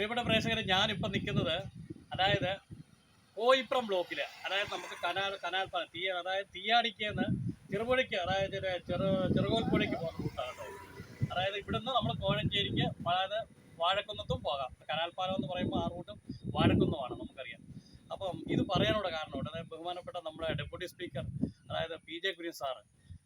പ്രിയപ്പെട്ട പ്രേക്ഷകരെ ഞാനിപ്പോൾ നിൽക്കുന്നത് അതായത് കോയിപ്രം ബ്ലോക്കിൽ അതായത് നമുക്ക് കനാൽ കനാൽ തീയ അതായത് തീയാടിക്കുന്ന ചെറുപുഴയ്ക്ക് അതായത് ചെറു ചെറുകോൽപ്പുഴയ്ക്ക് പോകുന്ന റൂട്ടാണ് അതായത് ഇവിടുന്ന് നമ്മൾ കോഴഞ്ചേരിക്ക് അതായത് വാഴക്കുന്നത്തും പോകാം. കനാൽപ്പാലം പാലം എന്ന് പറയുമ്പോൾ ആ റൂട്ടും വാഴക്കുന്നുമാണ് നമുക്കറിയാം. അപ്പം ഇത് പറയാനുള്ള കാരണമുണ്ട്. അതായത് ബഹുമാനപ്പെട്ട നമ്മുടെ ഡെപ്യൂട്ടി സ്പീക്കർ അതായത് പി ജെ കുര്യൻ സാറ്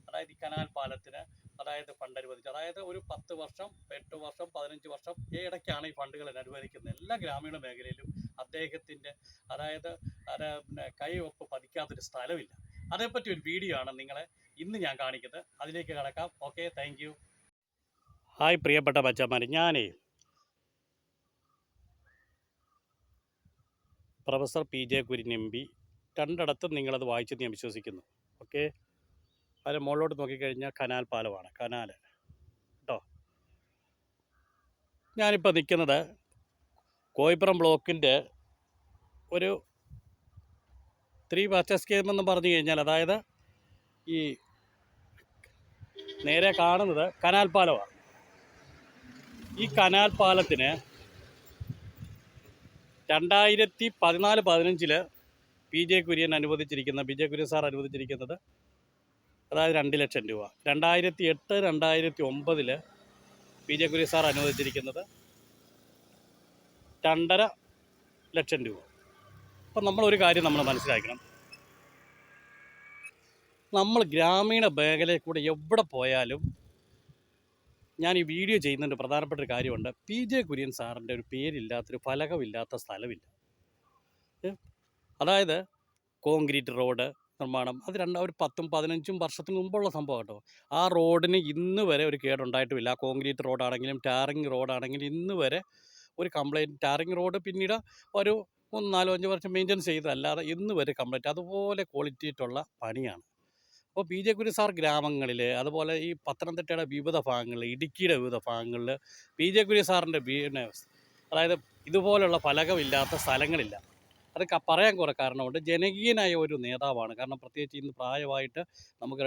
അതായത് ഈ കനാൽ പാലത്തിന് അതായത് ഫണ്ട് അനുവദിച്ചു. അതായത് ഒരു പത്ത് വർഷം എട്ട് വർഷം പതിനഞ്ച് വർഷം ഇടയ്ക്കാണ് ഈ ഫണ്ടുകൾ അനുവദിക്കുന്നത്. എല്ലാ ഗ്രാമീണ മേഖലയിലും അദ്ദേഹത്തിന്റെ അതായത് അത് പിന്നെ കൈവപ്പ് പതിക്കാത്തൊരു സ്ഥലമില്ല. അതേപ്പറ്റി ഒരു വീഡിയോ ആണ് നിങ്ങളെ ഇന്ന് ഞാൻ കാണിക്കുന്നത്. അതിലേക്ക് കടക്കാം. ഓക്കെ താങ്ക് ഹായ് പ്രിയപ്പെട്ട ബച്ചന്മാർ ഞാനേ professor P J Kurian M P രണ്ടിടത്തും നിങ്ങളത് വായിച്ചെന്ന് ഞാൻ വിശ്വസിക്കുന്നു. ഓക്കെ അതിന് മുകളിലോട്ട് നോക്കിക്കഴിഞ്ഞാൽ കനാൽ പാലമാണ്. കനാൽ കേട്ടോ ഞാനിപ്പോൾ നിൽക്കുന്നത് കോയിപ്പുറം ബ്ലോക്കിന്റെ ഒരു ത്രീ വാച്ചർ സ്കീം എന്ന് പറഞ്ഞു കഴിഞ്ഞാൽ അതായത് ഈ നേരെ കാണുന്നത് കനാൽ പാലമാണ്. ഈ കനാൽ പാലത്തിന് രണ്ടായിരത്തി പതിനാല് പതിനഞ്ചിൽ പി ജെ കുര്യൻ അനുവദിച്ചിരിക്കുന്ന പി ജെ കുര്യൻ സാർ അനുവദിച്ചിരിക്കുന്നത് അതായത് രണ്ട് ലക്ഷം രൂപ. രണ്ടായിരത്തി എട്ട് രണ്ടായിരത്തി ഒമ്പതിൽ പി ജെ കുര്യൻ സാർ അനുവദിച്ചിരിക്കുന്നത് രണ്ടര ലക്ഷം രൂപ. അപ്പം നമ്മളൊരു കാര്യം നമ്മൾ മനസ്സിലാക്കണം. നമ്മൾ ഗ്രാമീണ മേഖലയിൽ കൂടെ എവിടെ പോയാലും ഞാൻ ഈ വീഡിയോ ചെയ്യുന്നതിന്റെ പ്രധാനപ്പെട്ട ഒരു കാര്യമുണ്ട്. പി ജെ കുര്യൻ സാറിന്റെ ഒരു പേരില്ലാത്തൊരു ഫലകമില്ലാത്ത സ്ഥലമില്ല. അതായത് കോൺക്രീറ്റ് റോഡ് നിർമ്മാണം. അത് രണ്ട ഒരു പത്തും പതിനഞ്ചും വർഷത്തിന് മുമ്പുള്ള സംഭവം കേട്ടോ. ആ റോഡിന് ഇന്ന് വരെ ഒരു കേടുണ്ടായിട്ടുമില്ല ആ കോൺക്രീറ്റ് റോഡാണെങ്കിലും ടാറിങ് റോഡാണെങ്കിലും ഇന്ന് വരെ ഒരു കംപ്ലൈന്റ് ടാറിങ് റോഡ് പിന്നീട് ഒരു മൂന്ന് നാലോ അഞ്ച് വർഷം മെയിന്റെയിൻ ചെയ്തതല്ലാതെ ഇന്ന് വരെ കംപ്ലൈന്റ് അതുപോലെ ക്വാളിറ്റിയിട്ടുള്ള പണിയാണ്. അപ്പോൾ പി ജെ കുര്യൻ സാർ ഗ്രാമങ്ങളിൽ അതുപോലെ ഈ പത്തനംതിട്ടയുടെ വിവിധ ഭാഗങ്ങളിൽ ഇടുക്കിയുടെ വിവിധ ഭാഗങ്ങളിൽ പി ജെ കുര്യൻ സാറിന്റെ അതായത് ഇതുപോലുള്ള ഫലകമില്ലാത്ത സ്ഥലങ്ങളില്ല. അത് പറയാൻ കുറേ കാരണമുണ്ട്. ജനകീയനായ ഒരു നേതാവാണ്. കാരണം പ്രത്യേകിച്ച് ഇന്ന് പ്രായമായിട്ട് നമുക്ക്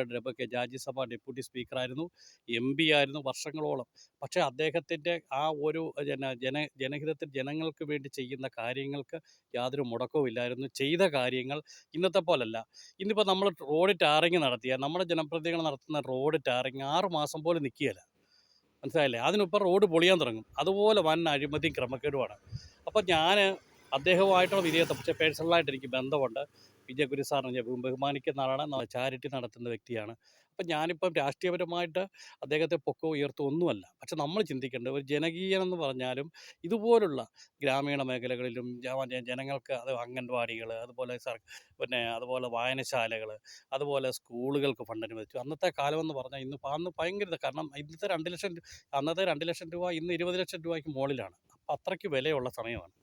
രാജ്യസഭ ഡെപ്യൂട്ടി സ്പീക്കറായിരുന്നു എം പി ആയിരുന്നു വർഷങ്ങളോളം. പക്ഷേ അദ്ദേഹത്തിന്റെ ആ ഒരു ജന ജന ജനഹിതത്തിൽ ജനങ്ങൾക്ക് വേണ്ടി ചെയ്യുന്ന കാര്യങ്ങൾക്ക് യാതൊരു മുടക്കവും ഇല്ലായിരുന്നു. ചെയ്ത കാര്യങ്ങൾ ഇന്നത്തെ പോലല്ല. ഇന്നിപ്പോൾ നമ്മൾ റോഡ് ടാറിങ് നടത്തിയ നമ്മുടെ ജനപ്രതിനിധികൾ നടത്തുന്ന റോഡ് ടാറിങ് ആറ് മാസം പോലും നിൽക്കുകയില്ല മനസ്സിലായില്ലേ? അതിനിപ്പോൾ റോഡ് പൊളിയാൻ തുടങ്ങും. അതുപോലെ വൻ അഴിമതിയും ക്രമക്കേടുമാണ്. അപ്പോൾ ഞാൻ അദ്ദേഹവുമായിട്ടുള്ള വിധേയത്വം പക്ഷേ പേഴ്സണലായിട്ട് എനിക്ക് ബന്ധമുണ്ട്. വിജയഗുരു സാറിനെ ഞാൻ ബഹു- ബഹുമാനിക്കുന്ന ആളാണ് ചാരിറ്റി നടത്തുന്ന വ്യക്തിയാണ്. അപ്പം ഞാനിപ്പം രാഷ്ട്രീയപരമായിട്ട് അദ്ദേഹത്തെ പൊക്കോ ഉയർത്തോ ഒന്നുമല്ല. പക്ഷെ നമ്മൾ ചിന്തിക്കേണ്ടത് ഒരു ജനകീയനെന്ന് പറഞ്ഞാലും ഇതുപോലുള്ള ഗ്രാമീണ മേഖലകളിലും ജനങ്ങൾക്ക് അത് അംഗൻവാടികൾ അതുപോലെ സർ പിന്നെ അതുപോലെ വായനശാലകൾ അതുപോലെ സ്കൂളുകൾക്ക് ഫണ്ട് അനുവദിച്ചു അന്നത്തെ കാലമെന്ന് പറഞ്ഞാൽ ഇന്ന് അന്ന് ഭയങ്കര കാരണം ഇന്നത്തെ രണ്ട് ലക്ഷം അന്നത്തെ രണ്ട് ലക്ഷം രൂപ ഇന്ന് ഇരുപത് ലക്ഷം രൂപയ്ക്ക് മുകളിലാണ്. അപ്പം അത്രയ്ക്ക് വിലയുള്ള സമയമാണ്.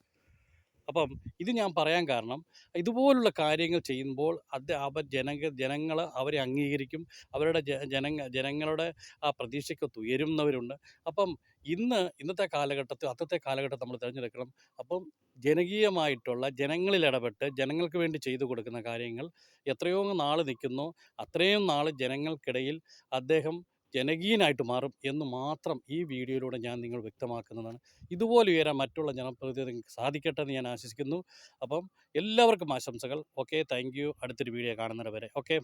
അപ്പം ഇത് ഞാൻ പറയാൻ കാരണം ഇതുപോലുള്ള കാര്യങ്ങൾ ചെയ്യുമ്പോൾ അത് അവർ ജനങ്ങൾ ജനങ്ങൾ അവരെ അംഗീകരിക്കും. അവരുടെ ജനങ്ങ ജനങ്ങളുടെ ആ പ്രതീക്ഷയ്ക്കൊത്ത് ഉയരുന്നവരുണ്ട്. അപ്പം ഇന്ന് ഇന്നത്തെ കാലഘട്ടത്തിൽ അത്തത്തെ കാലഘട്ടം നമ്മൾ തിരഞ്ഞെടുക്കണം. അപ്പം ജനകീയമായിട്ടുള്ള ജനങ്ങളിൽ ഇടപെട്ട് ജനങ്ങൾക്ക് വേണ്ടി ചെയ്തു കൊടുക്കുന്ന കാര്യങ്ങൾ എത്രയോ നാൾ നിൽക്കുന്നു. അത്രയും നാൾ ജനങ്ങൾക്കിടയിൽ അദ്ദേഹം ജനകീയനായിട്ട് മാറും എന്ന് മാത്രം ഈ വീഡിയോയിലൂടെ ഞാൻ നിങ്ങൾ വ്യക്തമാക്കുന്നതാണ്. ഇതുപോലെ ഉയരാൻ മറ്റുള്ള നിങ്ങൾക്ക് സാധിക്കട്ടെ എന്ന് ഞാൻ ആശംസിക്കുന്നു അപ്പം എല്ലാവർക്കും ആശംസകൾ. ഓക്കെ താങ്ക് അടുത്തൊരു വീഡിയോ കാണുന്നത് വരെ ഓക്കെ